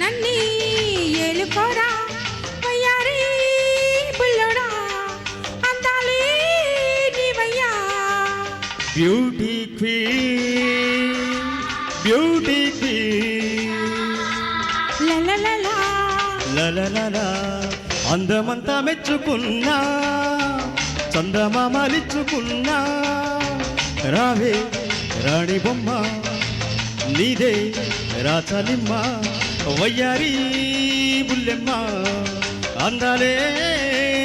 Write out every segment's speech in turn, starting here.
నన్ని ఏలుకోరా వయ్యారి బుల్లోడా అందాలే నీవయ్యా బ్యూటీ క్వీన్ బ్యూటీ క్వీన్ లలలలా లలలలా అందమంతా మెచ్చుకున్నా చందమామలిచ్చుకున్నా రావే రాణి బొమ్మ నీదే రాచలిమ్మ వయ్యారి బుల్లెమ్మ అందాలే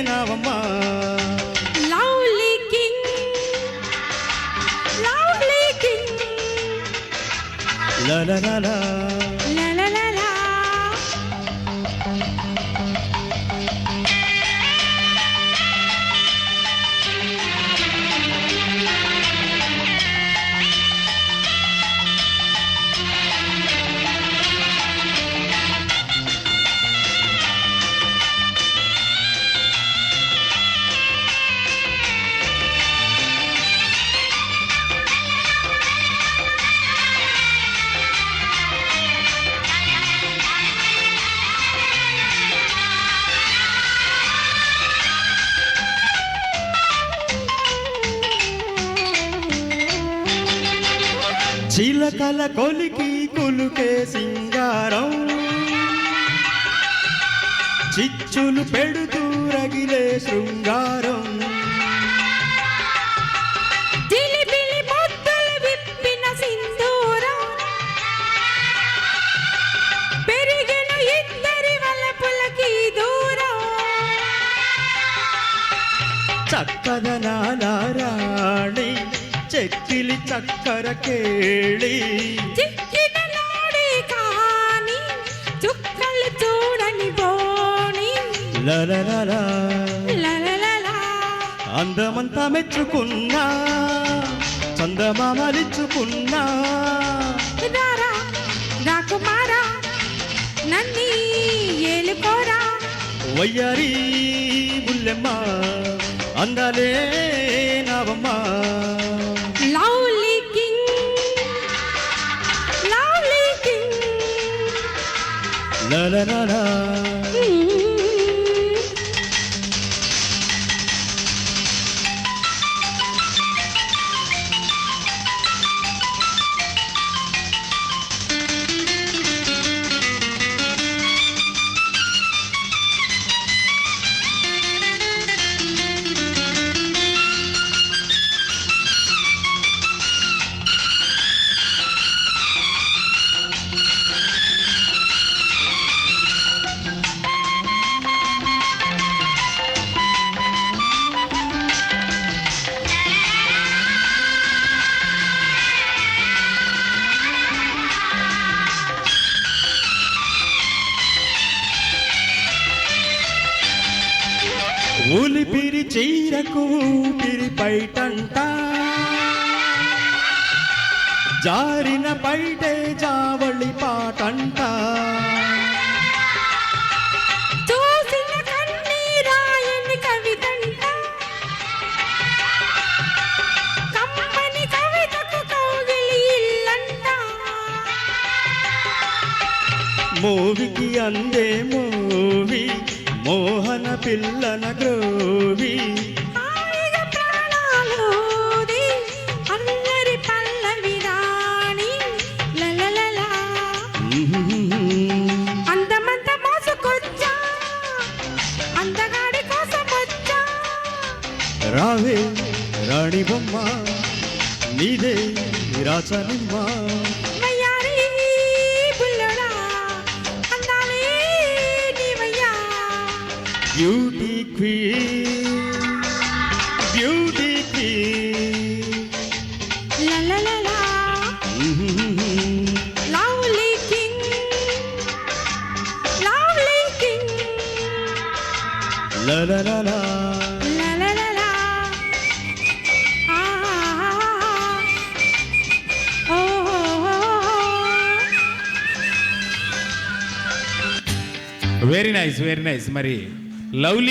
నావమ్మ. Lovely king lovely king. చిలకల కొలికి కులుకే సింగారం. చిచ్చులు పెడుతూ రగిలే శృంగారం. జిలిబిలి ముద్దులు విప్పిన సింధూరం. పెరిగిన ఇద్దరి వలపులకి దూరం. చక్కదనాల రాణి చెక్కిలి చక్కర కేళి. చిక్కిన నాడే కాని చుక్కలు చూడని బోని. లలలలా. లలలలా. అందమంతా మెచ్చుకున్నా. చందమామలిచ్చుకున్నా. రారా రాకుమారా నన్ని ఏలుకోరా. వయ్యారి బుల్లెమ్మ అందాలే నావమ్మ. లలలలా ఊలిపిరి చీరకు ఊపిరి పైటంట. జారిన పైటే జావళి పాటంట. మోవికి అందే మోవి మోహన పిల్లన గ్రోవి. రావే రాణి బొమ్మ నీదే రాచనిమ్మ. Beauty queen beauty queen లలలలా lovely king lovely king లలలలా లలలలా ఆ ఓ వెరీ నైస్ వెరీ నైస్ మరి లవ్లీ